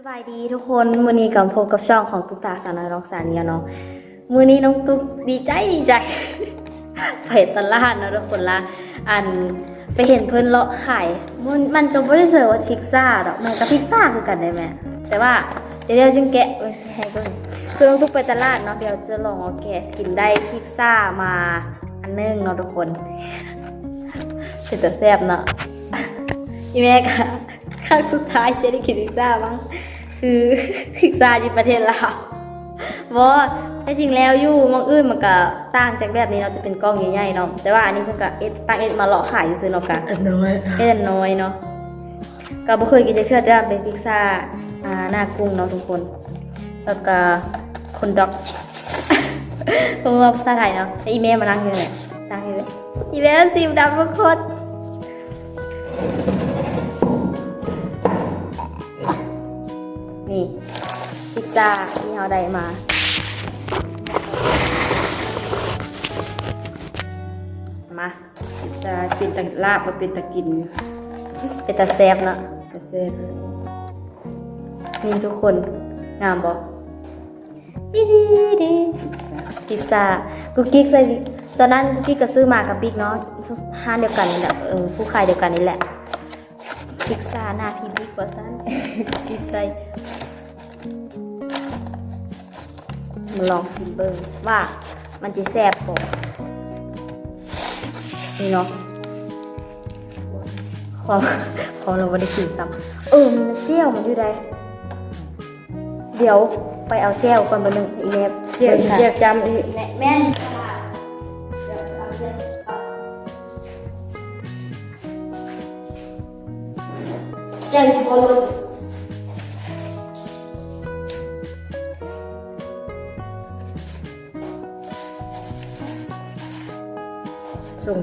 สบายดีทุกคนมือนี้กับพบกับช่องของตุ๊กตาสาวน้อยร้องสารเนียเนาะมือนี้น้องตุ๊กดีใจดีใจ ไปตลาดเนาะทุกคนละอันไปเห็นเพิ่นเลาะขายมันมันก็ไม่ได้เสิร์ฟว่าพิซซ่าดอกมันกับพิซซ่าคือกันได้ไหมแต่ว่าเดี๋ยวเราจึงแกะไว้ให้เพิ่นคือน้องตุ๊กไปตลาดเนาะเดี๋ยวจะลองเอาแกะกินได้พิซซ่ามาอันนึงเนาะทุกคนเป็นแต่แซ่บเนาะอีแม่ค่ะ ครั้งสุดท้ายจะได้กินพิซซ่าบ้างคือพิซซ่าที่ประเทศลาวบอแต่จริงแล้วอยู่หมองอื่นมันก็ต่างจากแบบนี้เราะจะเป็นกล้องใหญ่ๆเนาะแต่ว่าอันนี้เพิ่นก็เอ็ดตั้งเอ็ดมาเลาะขายซื้อๆเนาะกะอันน้อยเอ็ดอันน้อยเนาะก็บ่เคยกินจะเชื่อแต่ว่าเป็นพิซซ่าอ่าหน้ากุ้งเนาะทุกคน แล้วก็คนด็อกคงว่าภาษาไทยเนาะแล้วอีเมลมานั่งอยู่เนี่ยนั่งอยู่เลยอีเมลซีมดำทุกคน นี่พิซซ่าที่เราได้มา มาพิซซ่าเป็นตะลาบมาเป็นตะกิน เป็นตะแซบเนาะกระเซ็นนี่ทุกคนงามบอกดีดีดีพิซซ่ากุ๊กกิ๊กเลยตอนนั้นกุ๊กกิ๊กก็ซื้อมากับบิ๊กเนาะห้านเดียวกันนี่แหละเออผู้ขายเดียวกันนี่แหละพิซซ่าหน้าพี่บิ๊กกว่าสั้นดีใจ มาลองกินเบิ้งว่ามันจะแซ่บบ่นี่เนาะของของเราไม่ได้กินซ้ำเออมีน้ำเจียวมันอยู่ใดเดี๋ยวไปเอาแจ้วก่อนมาหนึ่งอีเมลเจียบเจียบจำอีกแม่แม่นแจ้วอยู่บนรถส่ง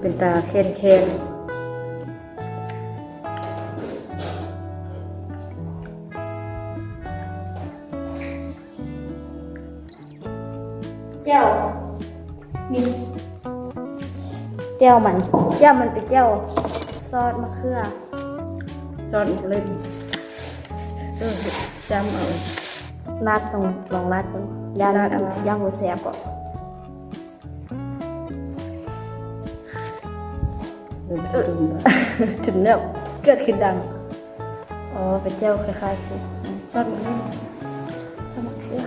เป็นตาเค้นเค้นแจ้วนี่แจ้วมันแจ้วมันเป็นแจ้วซอสมะเขือซอสเล่นเออจำเอาราดตรงลองราดตรงย่างราดอะไรย่างหัวแสบก่อน ถึงเนี่ยเกิดขึ้นดัง อ๋อเป็นแจ้วคล้ายๆคือซอสเล่นซอสมะเขือ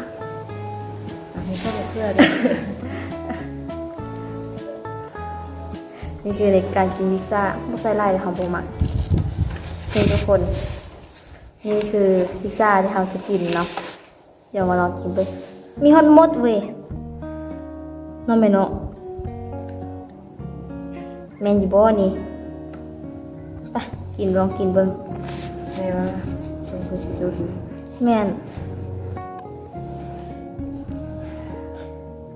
อันนี้ซอสเพื่อเด้อนี่คือในการกินพิซซ่าไม่ใส่ลายของโบมักนี่ทุกคน นี่คือพิซซ่าที่เราจะกินเนาะเดี๋ยวมาลองกินไปมีฮอตมดเว้ยน้องไม่เนาะ แมนอยู่บ่นี่ไปกินลองกินเบิ่งแม่ว่าเป็นผู้ชิดูดีแม่น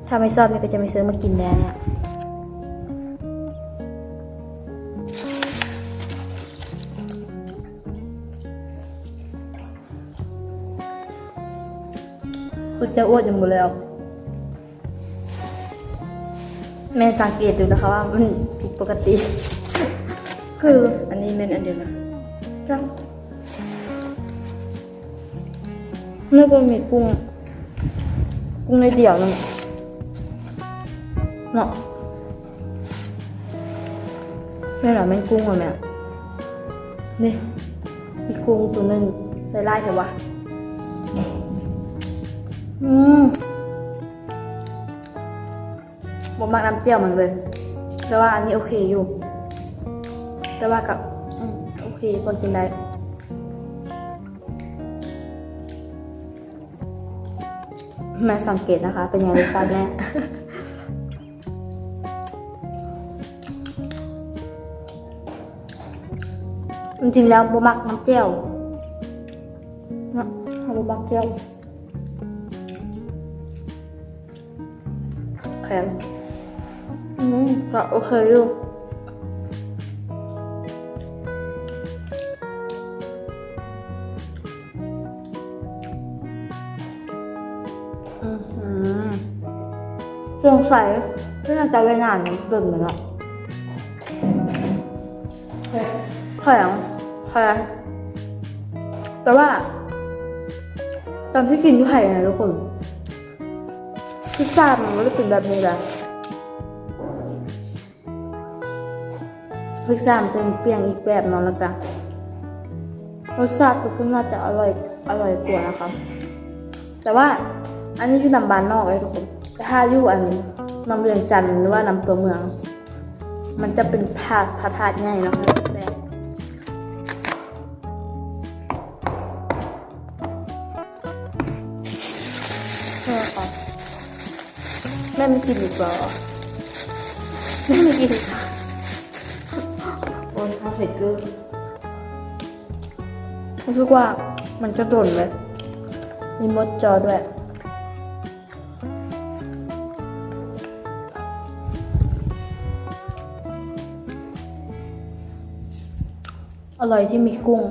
ถ้าไม่ชอบเนี่ยก็จะไม่ซื้อมากินแล้วเนี่ยคุณจะอ้วนยังหมดแล้ว แม่สังเกตดูนะคะว่ามันผิดปกติ คืออันนี้เม็นอันเดียวนะจังนึกว่ามีกุ้งกุ้งในเดี่ยวนึงเนาะไม่หรอแม่นกุ้งเหรอแม่นี่มีกุ้งตัวหนึ่งใส่ลายเถอะวะอืม บมักน้ำเจียวมันเลย แต่ว่าอันนี้โอเคอยู่ แต่ว่ากับโอเคพอกินได้แม่สังเกตนะคะ เป็นยังไงรสชาติแม่จริงๆแล้วบมักน้ำเจียวนะบมักเจียวแข็ง อืมก็โอเคอยู่สงสัยเพื่อนจะไปงานมันตื่นเหมือนกันแข็งแข็งแต่ว่า ตอนที่กินที่ไข่นะทุกคนพิซซ่ามันไม่ได้เป็นแบบนี้แหละ พิซซ่ามจะเปรี้ยงอีกแบบนอนแล้วกันรสชาติทุกคนน่าจะอร่อยอร่อยกว่านะคะแต่ว่าอันนี้อยู่นำบานนอกเลยทุกคนแต่ถ้าอยู่อันนำเรียงจันทร์หรือว่านำตัวเมือง มันจะเป็นถาดพระธาตุใหญ่เนาะแซ่บแม่ไม่กินอีกเหรอแม่ไม่กินอีกเหรอโอ้ยข้าว เผ็ดเกินรู้สึกว่ามันจะโดนเลยมีมดจอด้วย อร่อยที่มีกุ้ง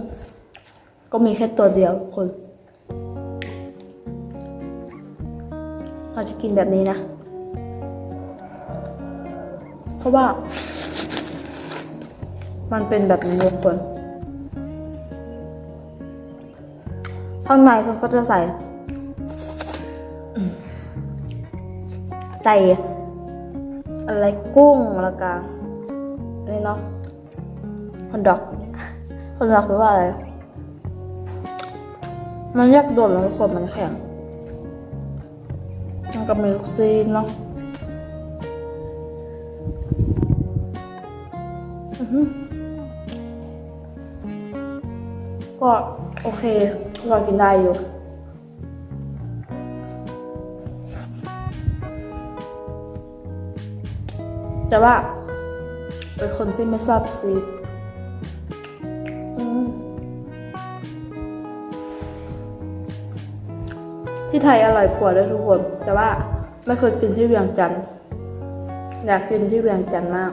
ก็มีแค่ตัวเดียวคน เราจะกินแบบนี้นะ เพราะว่า มันเป็นแบบนี้ทุกคนข้างในเขาก็จะใส่ ใส่ อะไรกุ้งแล้วก็นี่เนาะฮอนดอกฮอนดอกคือว่าอะไร มันยากโดนแล้วทุกคนมันแข็งมันก็มีลูกซีนเนาะอื้ ก็โอเครากินได้อยู่แต่ว่าเป็นคนที่ไม่ชอบซีดที่ไทยอร่อยกว่าเลยทุกคน แต่ว่าไม่เคยกินที่เวียงจันทร์อยากกินที่เวียงจันทร์มาก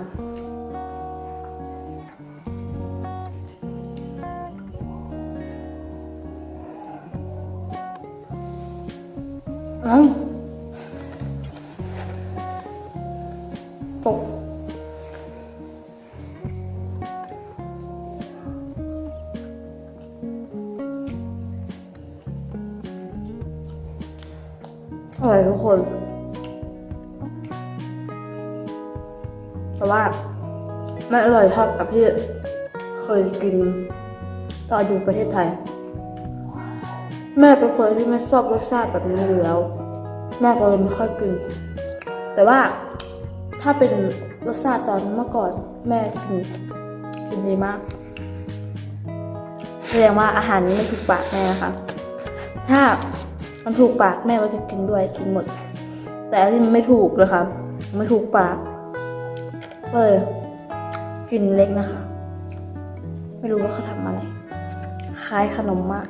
อืมตกอร่อยทุกคน แต่ว่าไม่อร่อยเท่ากับที่เคยกินตอนอยู่ประเทศไทย แม่เป็นคนที่ไม่ชอบรสชาติแบบนี้อยู่แล้ว แม่ก็เลยไม่ค่อยกิน แต่ว่าถ้าเป็นรสชาติตอนเมื่อก่อนแม่กินกินดีมาก แสดงว่าอาหารนี้ไม่ถูกปากแม่นะคะ ถ้ามันถูกปากแม่ก็จะกินด้วยกินหมด แต่อันนี้มันไม่ถูกเลยค่ะไม่ถูกปากเลยกินเล็กนะคะ ไม่รู้ว่าเขาทำอะไร คล้ายขนมมาก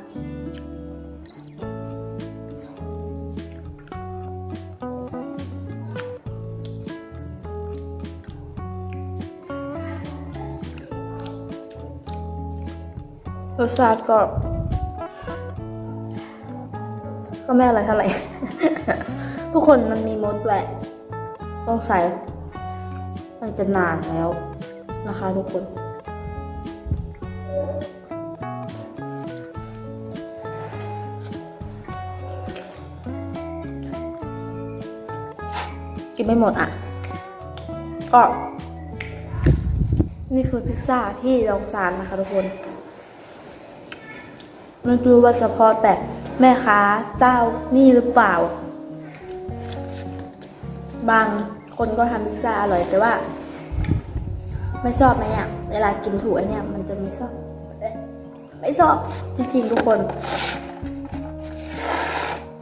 รสชาติก็ ก็ไม่อะไรเท่าไหร่ ทุกคนมันมีมดแหละต้องใส่มันจะนานแล้วนะคะทุกคน กินไม่หมดอะ ก็ นี่คือพิซซ่าที่ลองซานนะคะทุกคน ไม่รู้ว่าเฉพาะแต่แม่ค้าเจ้านี่หรือเปล่า บางคนก็ทำพิซซ่าอร่อยแต่ว่า ไม่ชอบไหมเนี่ย เวลากินถูกไอเนี่ย มันจะไม่ชอบไม่ชอบจริงๆทุกคน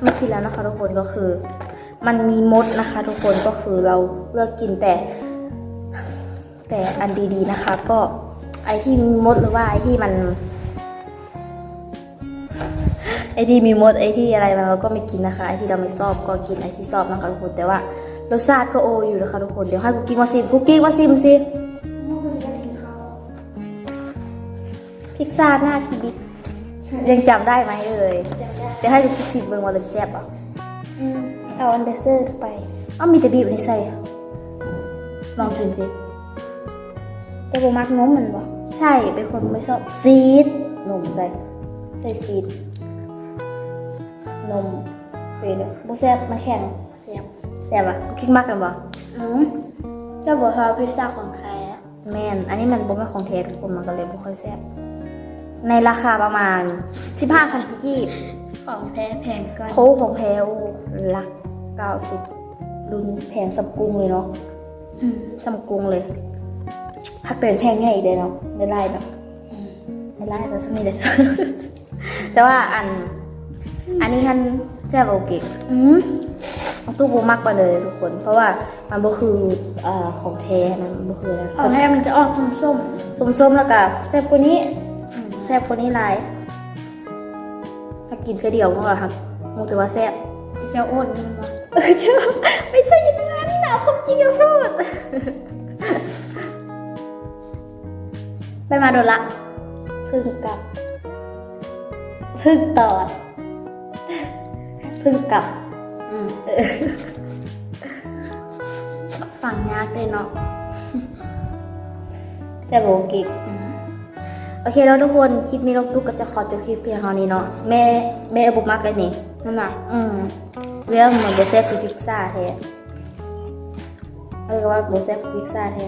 ไม่กินแล้วนะคะทุกคนก็คือ มันมีมดนะคะ ทุกคนก็คือเราเลือกกินแต่ แต่อันดีๆนะคะ ก็ไอที่มีมดหรือว่าไอที่มัน ไอที่มีมดไอที่อะไรมันเราก็ไม่กินนะคะไอที่เราไม่ชอบก็กินไอที่ชอบนะคะทุกคนแต่ว่ารสชาติก็โออยู่นะคะทุกคนเดี๋ยวให้กุ๊กกิ๊กมาซิมกุ๊กกิ๊กมาซิมสิพิซซ่าหน้าพี่บิ๊กยังจำได้ไหมเอ่ยจำได้เดี๋ยวให้กุ๊กกิ๊กซิมเบิ่งว่าเลยแซ่บอะอืมเอาอันเดอร์เซอร์ไปอ้าวมีแต่บีบในใส่อะลองกินสิจะบมักน้มมันบ่ใช่เป็นคนไม่ชอบซีดหนุ่มใส่ใส่ซีด นมเป็นบ่แซ่บมันแข็งเสียบแซ่บอะคิดมากกันบ่อืมเจ้าบอกว่าพิซซ่าของแท้แม่นอันนี้มันบ่แม่นของแท้ทุกคนมันก็เลยบ่ค่อยแซ่บในราคาประมาณ 15,000กีบของแท้แพงก่อนโคของแท้โอ้หลัก 90รุ่นแพงสับกรุงเลยเนาะอืมสับกรุงเลยพักเป็นแพงง่ายอีกเลยเนาะในไลน์เนาะอืมในไลน์แต่สนิทเลยแต่ว่าอัน อันนี้ท่านแซ่บโอเคอืมตู้บูมากไปเลยทุกคน เพราะว่ามันบ่คือเอ่อของแท้นะมันบ่คืออะไรของแท้มันจะออกส้มส้มๆแล้วก็แซ่บกว่านี้ๆอืมแซ่บกว่านี้หลายถ้ากินแค่เดียวมันก็ครับมูถือว่าแซ่บเจ้าอ้วนนี่มั้งเออเจ้าไม่ใช่อย่างนั้นนะผมจริงจะพูดไปมาโดนละพึ่งกลับพึ่งตอด พึ่งกลับอืมเออฝั่งยากเลยเนาะแซ่บโอกิกอืมโอเคแล้วทุกคนคลิปนี้นกตุ๊กก็จะขอจบคลิปเพียงเท่านี้เนาะแม่แม่บุกมากเลยนี่นั่นน่ะอืมเรื่องเหมือนโบเซ่คือพิซซ่าแท้เออว่าโบเซ่คือพิซซ่าแท้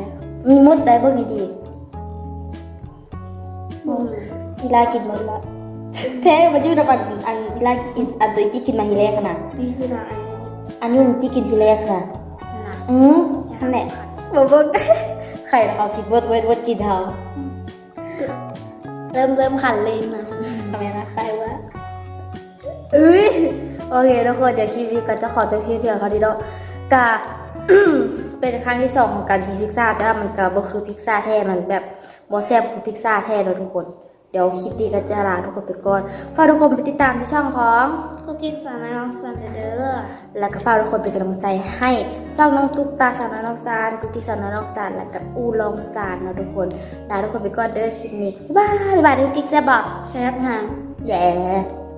มีมดได้เบิ่งดีอืมๆอีลากินมดละ แท้มันอยู่ในบันอันอีลากินอันตัวกี้กินมาทีแรกขนาดนี่คืออะไรอันนี้มันกี้กินทีแรกค่ะนั่นน่ะ อืมนั่นแหละบอกว่าไข่เราเอากินวดวดวดกินเทาเริ่มเริ่มขันเลยนะทำไมนะใครวะเอ้ยโอเคทุกคนเดี๋ยวคลิปนี้ก็จะขอจบคลิปเพียงเท่านี้แล้วกะเป็นครั้งที่สองของการกินพิซซ่าแต่ว่ามันก็บ่คือพิซซ่าแท้มันแบบบ่แซ่บคือพิซซ่าแท้เลยทุกคน เดี๋ยวคลิปนี้ก็จะลาทุกคนไปก่อนฝากทุกคนไปติดตามที่ช่องของคุกกี้สาน้องสันเดอร์แล้วก็ฝากทุกคนเป็นกำลังใจให้ช่องน้องตุ๊กตาสาวน้อยน้องซานตุ๊กกี้สาวน้อยน้องซานแล้วก็อูลองซานนะทุกคนลาทุกคนไปก่อนเด้อคลิปนี้บ๊ายบายบ๊ายบายทุกกิ๊กแซ่บบอกแคทหางแย่